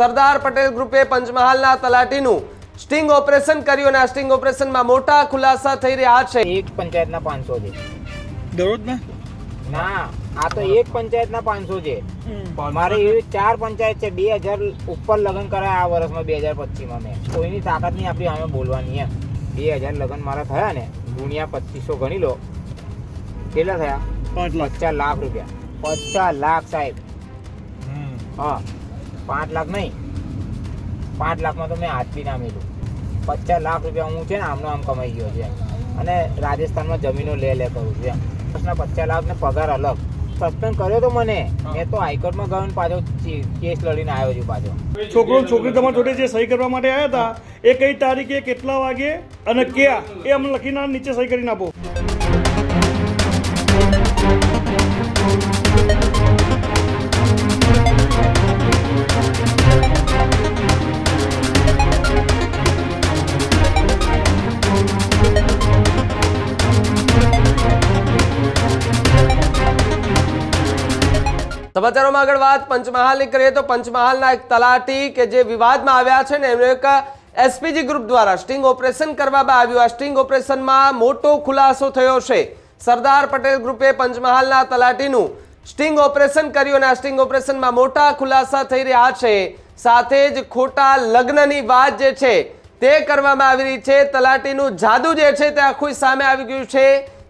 સરદાર પટેલ ગ્રુપે પંચમહાલના તલાટીનું sting operation કર્યું અને આ સ્ટિંગ ઓપરેશનમાં મોટા ખુલાસા થઈ રહ્યા છે. એક પંચાયતના પાંચસો છે. દરરોજ ના આ તો એક પંચાયતના પાંચસો છે. મારે એવી ચાર પંચાયત છે બે હજાર ઉપર લગ્ન કરાયા આ વર્ષમાં બે હજાર પચીસમાં મેં. કોઈની તાકાત નહીં આપણી અમે બોલવાની એમ. બે હજાર લગ્ન મારા થયા ને ગુણ્યા પચીસો ગણી લો. કેટલા થયા? પાંચ લાખ. પચાસ લાખ રૂપિયા. પચાસ લાખ સાહેબ. હા. પાંચ લાખ નહીં. પાંચ લાખમાં તો મેં હાથ બી ના મેલું. પચાસ લાખ રૂપિયા હું છે ને આમનો આમ કમાઈ ગયો છે અને રાજસ્થાનમાં જમીનો લે લે કરું છું એમ. વર્ષના પચાસ લાખ ને પગાર અલગ. સસ્પેન્ડ કર્યો તો મને. મેં તો હાઈકોર્ટમાં ગયો ને પાછો કેસ લડીને આવ્યો છું પાછો. છોકરો છોકરી તમારા જોડે જે સહી કરવા માટે આવ્યા હતા એ કઈ તારીખે કેટલા વાગે અને ક્યાં? એ અમને લખીને નીચે સહી કરીને આપો. સમાચારોમાં આગળ વાત, પંચમહાલની કરીએ તો પંચમહાલના એક તલાટી કે જે વિવાદમાં આવ્યા છે ને, એમનો એક એસપીજી ગ્રુપ દ્વારા સ્ટિંગ ઓપરેશન કરવામાં આવ્યું. આ સ્ટિંગ ઓપરેશનમાં મોટો ખુલાસો થયો છે. સરદાર પટેલ ગ્રુપે પંચમહાલના તલાટીનું સ્ટિંગ ઓપરેશન કર્યું અને આ સ્ટિંગ ઓપરેશનમાં મોટા ખુલાસા થઈ રહ્યા છે. સાથે જ ખોટા લગ્નની વાત જે છે તે કરવામાં આવી રહી છે. તલાટીનું જાદુ જે છે તે આખું સામે આવી ગયું છે.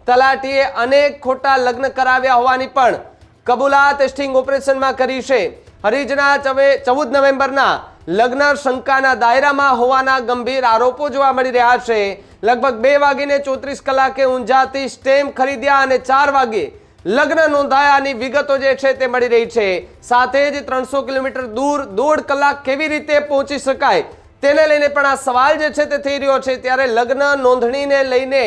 તલાટીએ અનેક ખોટા લગ્ન કરાવ્યા હોવાની પણ કબૂલાત ટેસ્ટિંગ ઓપરેશનમાં કરી છે. હરીજના ચવે ચૌદ નવેમ્બરના લગ્ન શંકાના દાયરામાં હોવાના ગંભીર આરોપો જોવા મળી રહ્યા છે. લગભગ બે વાગીને ચોત્રીસ કલાકે ઊંઝાથી સ્ટેમ્પ ખરીદ્યા અને ચાર વાગે લગ્ન નોંધાયાની વિગતો જે છે તે મળી રહી છે. સાથે જ ત્રણસો કિલોમીટર દૂર દોઢ કલાક કેવી રીતે પહોંચી શકાય તેને લઈને પણ આ સવાલ જે છે તે થઈ રહ્યો છે. ત્યારે લગ્ન નોંધણીને લઈને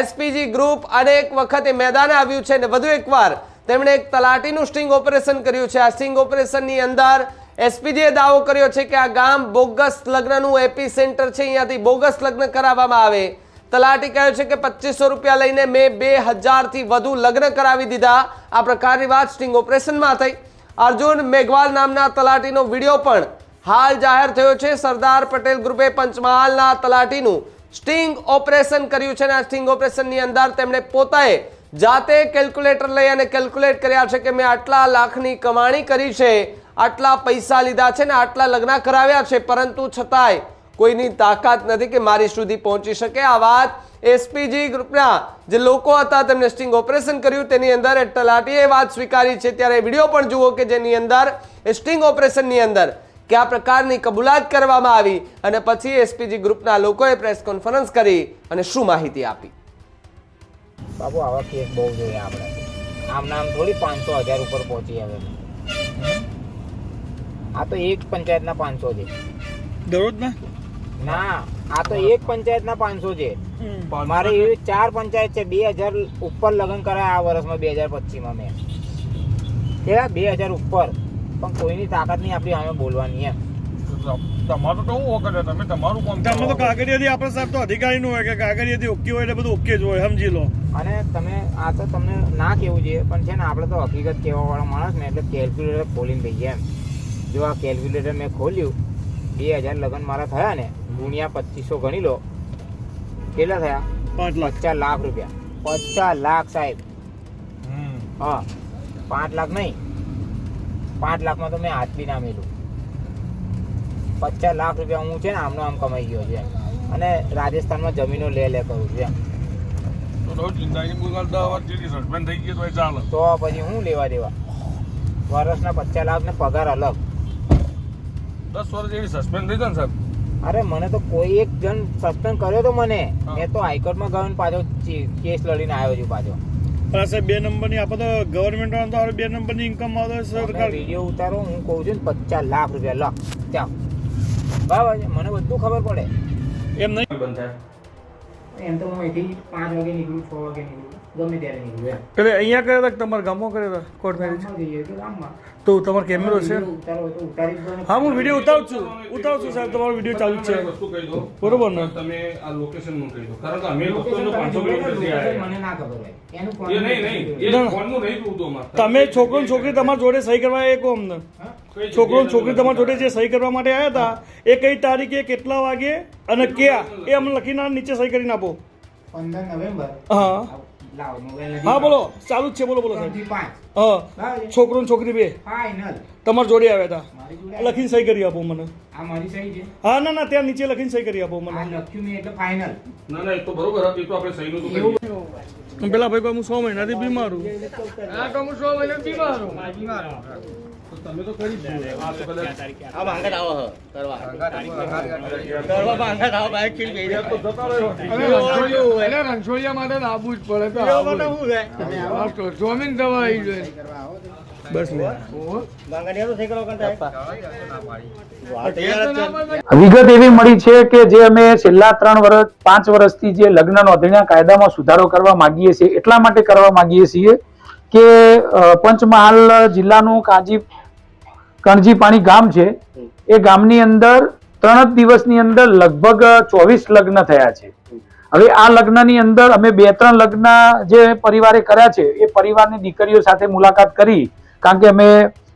એસપીજી ગ્રુપ અનેક વખતે મેદાને આવ્યું છે અને વધુ એકવાર તેમણે એક તલાટીનું સ્ટિંગ ઓપરેશન કર્યું છે. આ સ્ટિંગ ઓપરેશનની અંદર એસપીજીએ દાવો કર્યો છે કે આ ગામ બોગસ લગ્નનું એપી સેન્ટર છે. અહીંયાથી બોગસ લગ્ન કરાવવામાં આવે. તલાટી કહે છે કે પચીસો રૂપિયા લઈને મેં બે હજારથી વધુ લગ્ન કરાવી દીધા. આ પ્રકારની વાત સ્ટિંગ ઓપરેશનમાં થઈ. અર્જુન મેઘવાલ નામના તલાટીનો વીડિયો પણ હાલ જાહેર થયો છે. સરદાર પટેલ ગ્રુપે પંચમહાલના તલાટીનું સ્ટિંગ ઓપરેશન કર્યું છે અને આ સ્ટિંગ ઓપરેશનની અંદર તેમણે પોતાએ જાતે કેલ્ક્યુલેટર લઈ અને કેલ્ક્યુલેટ કર્યા છે કે મેં આટલા લાખની કમાણી કરી છે, આટલા પૈસા લીધા છે ને આટલા લગ્ન કરાવ્યા છે, પરંતુ છતાંય કોઈની તાકાત નથી કે મારી સુધી પહોંચી શકે. આ વાત એસપીજી ગ્રુપના જે લોકો હતા, તેમને સ્ટિંગ ઓપરેશન કર્યું, તેની અંદર તલાટીએ વાત સ્વીકારી છે. ત્યારે વીડિયો પણ જુઓ કે જેની અંદર સ્ટિંગ ઓપરેશનની અંદર કયા પ્રકારની કબૂલાત કરવામાં આવી અને પછી એસપીજી ગ્રુપના લોકોએ પ્રેસ કોન્ફરન્સ કરી અને શું માહિતી આપી. બાબુ આવા કેસ બહુ જોઈએ આપણે. આમ નામ થોડી પાંચસો હજાર ઉપર પહોંચી આવે આ તો એક પંચાયતના પાંચસો છે. દરરોજ ના ના આ તો એક પંચાયતના પાંચસો છે. મારે એવી ચાર પંચાયત છે બે હજાર ઉપર લગ્ન કરાયા આ વર્ષમાં બે હજાર પચીસમાં મેં. કેવા? બે હજાર ઉપર. પણ કોઈની તાકાત નહીં આપણી અમે બોલવાની એમ. તમારું તો હું વખત તમે તમારું કામ તમે તો કરો. કાગળિયાથી આપણે સાહેબ તો અધિકારીનું હોય કે કાગળિયાથી ઓકે હોય એટલે બધું ઓકે જ હોય સમજી લો. અને તમે આ તો તમને ના કેવું જોઈએ પણ છે ને આપણે તો હકીકત કહેવા વાળા માણસ ને એટલે કેલ્ક્યુલેટર ખોલીને દઈએ એમ. જો આ કેલ્ક્યુલેટર મેં ખોલ્યું બે હજાર લગ્ન મારા થયા ને ગુણ્યા પચીસો ગણી લો. કેટલા થયા? પાંચ લાખ. પચાસ લાખ રૂપિયા. પચાસ લાખ સાહેબ. હમ. હા. પાંચ લાખ નહીં. પાંચ લાખમાં તો મેં હાથ બી ના મેલું. પચાસ લાખ રૂપિયા હું છે ને આમનો આમ કમાઈ ગયો છે. અને રાજસ્થાનમાં જમીનો લે લે કરું છું એમ. તો પછી હું લેવા દેવા? વર્ષના પચાસ લાખ ને પગાર અલગ. દસ વર્ષ જેવી સસ્પેન્ડ થઈ જાય સાહેબ. અરે મને તો કોઈ એક જણ સસ્પેન્ડ કર્યો તો મને. મેં તો હાઈકોર્ટમાં ગયો ને પાછો કેસ લડીને આવ્યો છું પાછો. સાહેબ બે નંબરની આપણે તો ગવર્મેન્ટ વાળા તો બે નંબરની ઇન્કમ આવે સરકાર વીડિયો ઉતારો હું કહું છું ને પચાસ લાખ રૂપિયા લખ ચાલ છે મને બધું ખબર પડે. એમ નહીં. એમ તો હું અહીંથી પાંચ વાગે નીકળું છ વાગે નીકળું. ગમે ત્યારે નીકળું એટલે અહીંયા કર્યા હતા કે તમારા ગામમાં કર્યા હતા? કોર્ટ મેરેજ ગામમાં. તો તમારો કેમેરો છે. હા હું વીડિયો ઉતારું છું. ઉતારું છું સાહેબ તમારો વીડિયો ચાલુ છે. વસ્તુ કહી દો. બરોબર ને? તમે આ લોકેશનનું કહી દો. કારણ કે અમે લોકો લોકેશન પાંચસો કિલોમીટરથી લોકેશન મને ના ખબર હોય. એનું ફોન એ નહીં નહીં. એ ફોનનું. નહીં પૂછતો અમારે. તમે છોકરો છોકરી તમારા જોડે સહી કરવા એ કહો અમને. છોકરો છોકરી તમારા જોડે જે સહી કરવા માટે આવ્યા હતા એ કઈ તારીખે કેટલા વાગે અને ક્યાં? એ અમને લખીને નીચે સહી કરીને આપો. પંદર નવેમ્બર હા. હા બોલો. ચાલુ જ છે બોલો બોલો સાહેબ. હા છોકરો ને છોકરી બે. ફાઇનલ. જોડે આવ્યા હતા. લખીને સહી કરી આપો મને. આ મારી સહી છે? હા ના ના ત્યાં નીચે લખીને સહી કરી આપો મને. લખ્યું મેં એટલે ફાઇનલ. ના ના એ તો બરોબર એ તો આપણે સહીનું તો પેલા ભાઈ હું સો મહિનાથી બીમાર છું. તો તમે તો કરી તો રણછોડિયા માટે તો આવવું જ પડે તો આવવું જ. આ તો દવા આવી જોઈએ બસ વિગત એવી મળી છે કે જે અમે છેલ્લા ત્રણ વર્ષ પાંચ વર્ષથી જે લગ્ન નોંધણીના કાયદામાં સુધારો કરવા માંગીએ છીએ એટલા માટે કરવા માંગીએ છીએ કે પંચમહાલ જિલ્લાનું કાજી કણજીપાણી ગામ છે. એ ગામની અંદર ત્રણ જ દિવસની અંદર લગભગ ચોવીસ લગ્ન થયા છે. હવે આ લગ્નની અંદર અમે બે ત્રણ લગ્ન જે પરિવારે કર્યા છે એ પરિવારની દીકરીઓ સાથે મુલાકાત કરી. કારણ કે અમે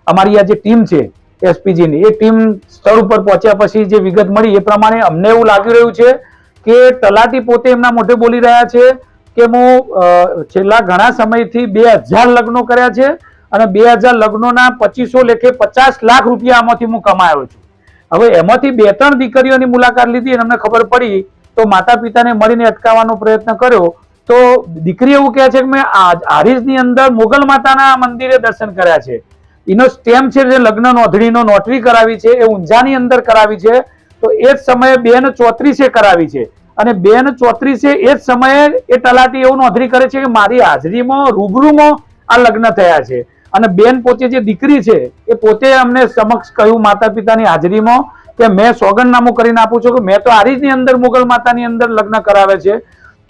અમારી આ જે ટીમ છે એસપીજીની એ ટીમ સ્થળ ઉપર પહોંચ્યા પછી જે વિગત મળી એ પ્રમાણે અમને એવું લાગી રહ્યું છે કે તલાટી પોતે એમના મોઢે બોલી રહ્યા છે કે હું છેલ્લા ઘણા સમયથી બે હજાર લગ્નો કર્યા છે અને બે હજાર લગ્નોના પચીસો લેખે પચાસ લાખ રૂપિયા આમાંથી હું કમાયો છું. હવે એમાંથી બે ત્રણ દીકરીઓની મુલાકાત લીધી અને અમને ખબર પડી તો માતા પિતાને મળીને અટકાવવાનો પ્રયત્ન કર્યો તો દીકરી એવું કહે છે કે મેં હારીજની અંદર મોગલ માતાના મંદિરે દર્શન કર્યા છે. એનો સ્ટેમ્પ છે જે લગ્ન નોંધણીનો નોટરી કરાવી છે, એ ઊંઝાની અંદર કરાવી છે. તો એ જ સમયે બેન ચોત્રીસે કરાવી છે. અને બેન ચોત્રીસે એ જ સમયે એ તલાટી એવું નોંધણી કરે છે કે મારી હાજરીમાં રૂબરૂમાં આ લગ્ન થયા છે. અને બેન પોતે જે દીકરી છે, એ પોતે અમને સમક્ષ કહ્યું માતા પિતાની હાજરીમાં કે મેં સોગંદનામું કરીને આપું છું કે મેં તો આરીજની અંદર મુગલ માતાની અંદર લગ્ન કરાવે છે.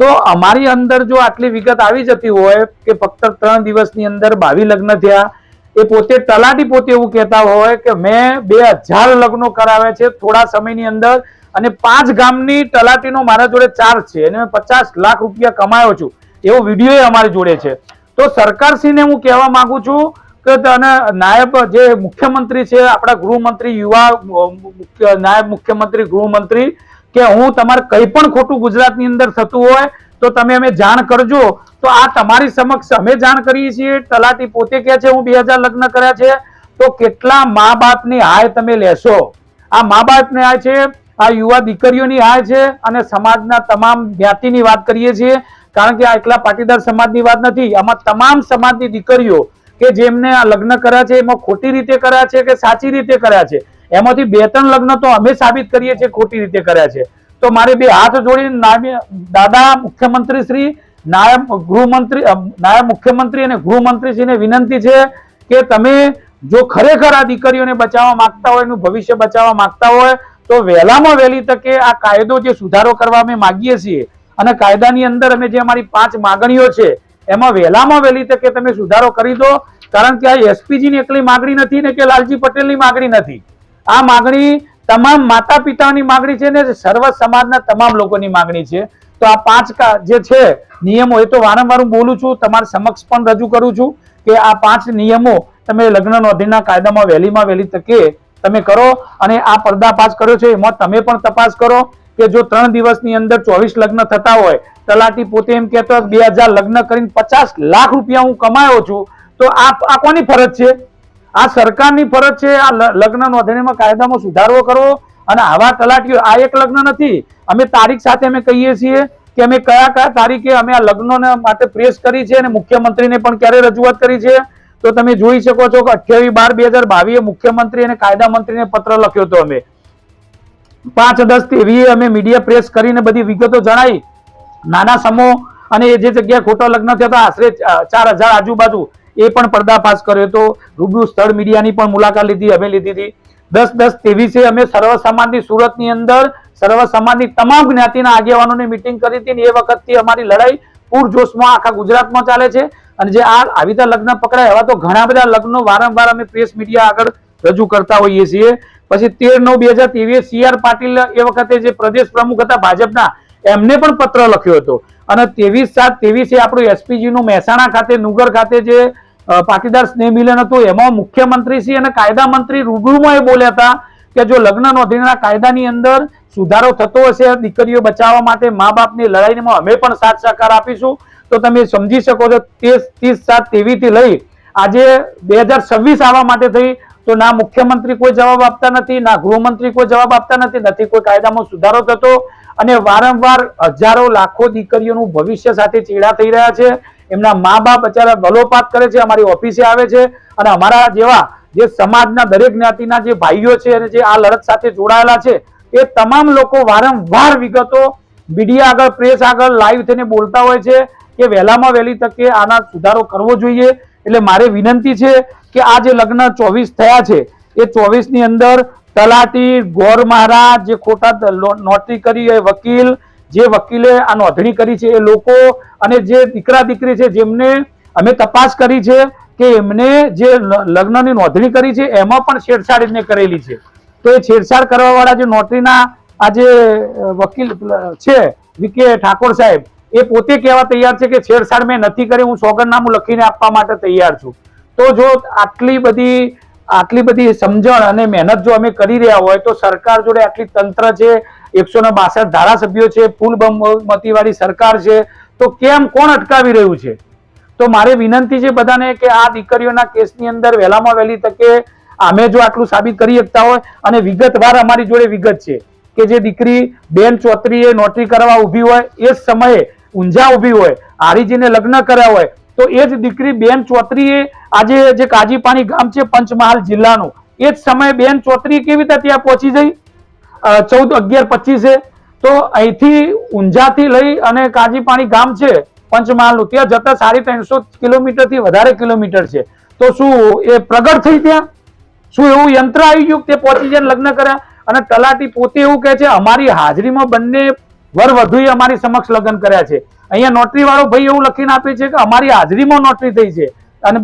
તો અમારી અંદર જો આટલી વિગત આવી જતી હોય કે ફક્ત ત્રણ દિવસની અંદર બાવી લગ્ન થયા, એ પોતે તલાટી પોતે એવું કહેતા હોય કે મેં બે હજાર લગ્નો કરાવે છે થોડા સમયની અંદર અને પાંચ ગામની તલાટીનો મારા જોડે ચાર્જ છે અને મેં પચાસ લાખ રૂપિયા કમાયો છું એવો વીડિયો અમારી જોડે છે. તો સરકારશ્રીને હું કહેવા માંગુ છું કે તને નાયબ જે મુખ્યમંત્રી છે, આપણા ગૃહમંત્રી, યુવા નાયબ મુખ્યમંત્રી, ગૃહમંત્રી, કે હું તમારે કંઈ પણ ખોટું ગુજરાતની અંદર થતું હોય, તો તમે અમે જાણ કરજો. તો આ તમારી સમક્ષ અમે જાણ કરીએ છીએ. તલાટી પોતે કહે છે, હું બે લગ્ન કર્યા છે. તો કેટલા મા બાપની હાય તમે લેશો? આ મા બાપની હાય છે, આ યુવા દીકરીઓની હાય છે, અને સમાજના તમામ જ્ઞાતિની વાત કરીએ છીએ. કારણ કે આ એકલા પાટીદાર સમાજની વાત નથી, આમાં તમામ સમાજની દીકરીઓ કે જેમને આ લગ્ન કર્યા છે, એમાં ખોટી રીતે કર્યા છે કે સાચી રીતે કર્યા છે, એમાંથી બે ત્રણ લગ્ન તો અમે સાબિત કરીએ છીએ ખોટી રીતે કર્યા છે. તો મારે બે હાથ જોડીને દાદા મુખ્યમંત્રી શ્રી, નાયબ ગૃહમંત્રી નાયબ મુખ્યમંત્રી અને ગૃહમંત્રીશ્રીને વિનંતી છે કે તમે જો ખરેખર આ દીકરીઓને બચાવવા માંગતા હોય, એનું ભવિષ્ય બચાવવા માંગતા હોય, તો વહેલામાં વહેલી તકે આ કાયદો જે સુધારો કરવા અમે માગીએ છીએ અને કાયદાની અંદર અમે જે અમારી પાંચ માગણીઓ છે, એમાં વહેલામાં વહેલી તકે તમે સુધારો કરી દો, કારણ કે આ એસપીજીની એકલી માગણી નથી ને કે લાલજી પટેલની માગણી નથી. આ માગણી તમામ માતા પિતાની માગણી છે ને સર્વ સમાજના તમામ લોકોની માગણી છે. તો આ પાંચ જે છે નિયમો, એ તો વારંવાર હું બોલું છું, તમારા સમક્ષ પણ રજૂ કરું છું કે આ પાંચ નિયમો તમે લગ્ન નોંધણીના કાયદામાં વહેલીમાં વહેલી તકે તમે કરો અને આ પર્દાફાશ કર્યો છે, એમાં તમે પણ તપાસ કરો. કે જો ત્રણ દિવસની અંદર ચોવીસ લગ્ન થતા હોય, તલાટી પોતે એમ કહેતો બે હજાર લગ્ન કરીને પચાસ લાખ રૂપિયા હું કમાયો છું, તો આ કોની ફરજ છે? આ સરકારની ફરજ છે આ લગ્ન નોંધણીમાં કાયદામાં સુધારો કરવો અને આવા તલાટીઓ આ એક લગ્ન નથી. અમે તારીખ સાથે અમે કહીએ છીએ કે અમે કયા કયા તારીખે અમે આ લગ્નોને માટે પ્રેસ કરી છે અને મુખ્યમંત્રીને પણ ક્યારે રજૂઆત કરી છે? તો તમે જોઈ શકો છો કે અઠ્યાવીસ બાર બે હજાર બાવીએ મુખ્યમંત્રી અને કાયદા મંત્રીને પત્ર લખ્યો હતો અમે. પાંચ દસ એવી અમે મીડિયા પ્રેસ કરીને બધી વિગતો જણાવી નાના સમૂહ અને એ જે જગ્યાએ ખોટા લગ્ન થયો આશરે ચાર હજાર આજુબાજુ, એ પણ પર્દાફાશ કર્યો હતો. રૂબરૂ સ્થળ મીડિયાની પણ મુલાકાત લીધી, અમે લીધી હતી. દસ દસ ત્રેવીસે અમે સર્વ સમાજની સુરતની અંદર સર્વ તમામ જ્ઞાતિના આગેવાનોની મિટિંગ કરી હતી એ વખતથી અમારી લડાઈ પૂરજોશમાં આખા ગુજરાતમાં ચાલે છે. અને જે આ આવી રીતે લગ્ન પકડાય એવા તો ઘણા બધા લગ્નો વારંવાર અમે પ્રેસ મીડિયા આગળ રજૂ કરતા હોઈએ છીએ. પછી તેર નવ બે હજાર ત્રેવીસ સી આર પાટીલ એ વખતે જે પ્રદેશ પ્રમુખ હતા ભાજપના, એમને પણ પત્ર લખ્યો હતો. અને ત્રેવીસ સાત ત્રેવીસે આપણું એસપીજી નું મહેસાણા ખાતે, નુગર ખાતે જે પાટીદાર સ્નેહ મિલન હતું, એમાં મુખ્યમંત્રી શ્રી અને કાયદા મંત્રી રૂબરૂમાં એ બોલ્યા હતા કે જો લગ્ન નોંધણીના કાયદાની અંદર સુધારો થતો હશે, દીકરીઓ બચાવવા માટે મા બાપની લડાઈમાં અમે પણ સાથ સહકાર આપીશું, તો તમે સમજી શકો છો તે ત્રીસ સાત તેવી થી લઈ આજે બે હજાર છવ્વીસ આવવા માટે થઈ તો ના મુખ્યમંત્રી કોઈ જવાબ આપતા નથી, ના ગૃહમંત્રી કોઈ જવાબ આપતા નથી નથી કોઈ કાયદામાં સુધારો થતો અને વારંવાર હજારો લાખો દીકરીઓનું ભવિષ્ય સાથે ચેડા થઈ રહ્યા છે. એમના મા બાપ અત્યારે બલોપાત કરે છે, અમારી ઓફિસે આવે છે અને અમારા જેવા જે સમાજના દરેક જ્ઞાતિના જે ભાઈઓ છે અને જે આ લડત સાથે જોડાયેલા છે, એ તમામ લોકો વારંવાર વિગતો મીડિયા આગળ, પ્રેસ આગળ, લાઈવ થઈને બોલતા હોય છે કે વહેલામાં વહેલી તકે આના સુધારો કરવો જોઈએ. એટલે મારે વિનંતી છે કે આ જે લગ્ન ચોવીસ થયા છે, એ ચોવીસની અંદર તલાટી, ગોર મહારાજ, જે ખોટા નોટરી કરી એ વકીલ, જે વકીલે આ નોંધણી કરી છે એ લોકો અને જે દીકરા દીકરી છે જેમને અમે તપાસ કરી છે કે એમને જે લગ્નની નોંધણી કરી છે એમાં પણ છેડછાડ એમને કરેલી છે. તો એ છેડછાડ કરવા વાળા જે નોટરીના આ જે વકીલ છે વિકે ઠાકોર સાહેબ એ પોતે કહેવા તૈયાર છે કે છેડછાડ મેં નથી કરી, હું સોગંદનામું લખીને આપવા માટે તૈયાર છું. તો જો આટલી બધી આટલી બધી સમજણ અને મહેનત જો અમે કરી રહ્યા હોય, તો સરકાર જોડે આટલી તંત્ર છે, એકસો ને બાસઠ ધારાસભ્યો છે, ફૂલ બહુમતીવાળી સરકાર છે, તો કેમ કોણ અટકાવી રહ્યું છે? તો મારે વિનંતી છે બધાને કે આ દીકરીઓના કેસની અંદર વહેલામાં વહેલી તકે અમે જો આટલું સાબિત કરી શકતા હોય, અને વિગતવાર અમારી જોડે વિગત છે કે જે દીકરી બેન ચોતરીએ નોટરી કરવા ઊભી હોય, એ જ સમયે ઊંઝા ઊભી હોય હારીજીને લગ્ન કર્યા હોય, તો એ જ દીકરી બેન ચોત્રીએ આજે જે કાજીપાણી ગામ છે પંચમહાલ જિલ્લાનું, એ જ સમયે બેન ચોત્રી કેવી રીતે ત્યાં પહોંચી જઈ? ચૌદ અગિયાર પચીસે. તો અહીંથી ઊંઝાથી લઈ અને કાજીપાણી ગામ છે પંચમહાલનું, ત્યાં જતા સાડી ત્રણસો કિલોમીટરથી વધારે કિલોમીટર છે. તો શું એ પ્રગટ થઈ ત્યાં? શું એવું યંત્ર આવી ગયું તે પહોંચી જઈને લગ્ન કર્યા? અને તલાટી પોતે એવું કહે છે, અમારી હાજરીમાં બંને વર વધુએ અમારી સમક્ષ લગ્ન કર્યા છે. અહીંયા નોટરી વાળો ભાઈ એવું લખીને આપે છે કે અમારી હાજરીમાં નોટરી થઈ છે. અને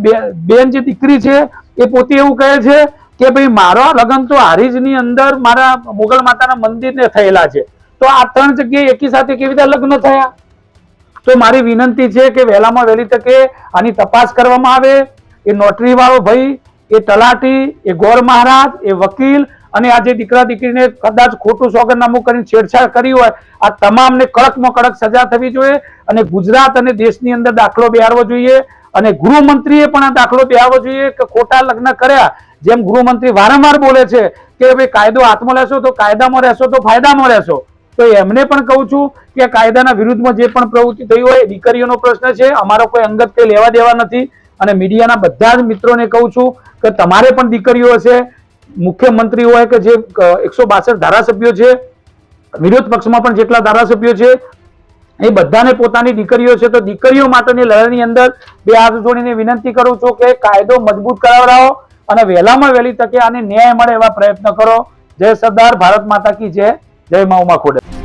બેન જે દીકરી છે, એ પોતે એવું કહે છે કે ભાઈ, મારા લગ્ન તો હારીજની અંદર મારા મોગલ માતાના મંદિરને થયેલા છે. તો આ ત્રણ જગ્યાએ એકી સાથે કેવી રીતે લગ્ન થયા? તો મારી વિનંતી છે કે વહેલામાં વહેલી તકે આની તપાસ કરવામાં આવે. એ નોટરી વાળો ભાઈ, એ તલાટી, એ ગોર મહારાજ, એ વકીલ અને આ જે દીકરા દીકરીને કદાચ ખોટું સોગંદનામું કરીને છેડછાડ કરી હોય, આ તમામને કડકમાં કડક સજા થવી જોઈએ અને ગુજરાત અને દેશની અંદર દાખલો બેહારવો જોઈએ અને ગૃહમંત્રીએ પણ આ દાખલો બેહારવો જોઈએ કે ખોટા લગ્ન કર્યા. જેમ ગૃહમંત્રી વારંવાર બોલે છે કે ભાઈ કાયદો હાથમાં લેશો તો કાયદામાં રહેશો તો ફાયદામાં રહેશો. તો એમને પણ કહું છું કે કાયદાના વિરુદ્ધમાં જે પણ પ્રવૃત્તિ થઈ હોય દીકરીઓનો પ્રશ્ન છે. અમારો કોઈ અંગત કંઈ લેવા દેવા નથી. અને મીડિયાના બધા જ મિત્રોને કહું છું કે તમારે પણ દીકરીઓ હશે મુખ્યમંત્રી હોય કે જે એકસો બાસઠ ધારાસભ્યો છે, વિરોધ પક્ષમાં પણ જેટલા ધારાસભ્યો છે, એ બધાને પોતાની દીકરીઓ છે, તો દીકરીઓ માટેની લડાઈની અંદર બે હાથ જોડીને વિનંતી કરું છું કે કાયદો મજબૂત કરાવડાવો અને વહેલામાં વહેલી તકે આને ન્યાય મળે એવા પ્રયત્ન કરો. જય સરદાર, ભારત માતા કી જય. જય મા ખોડે.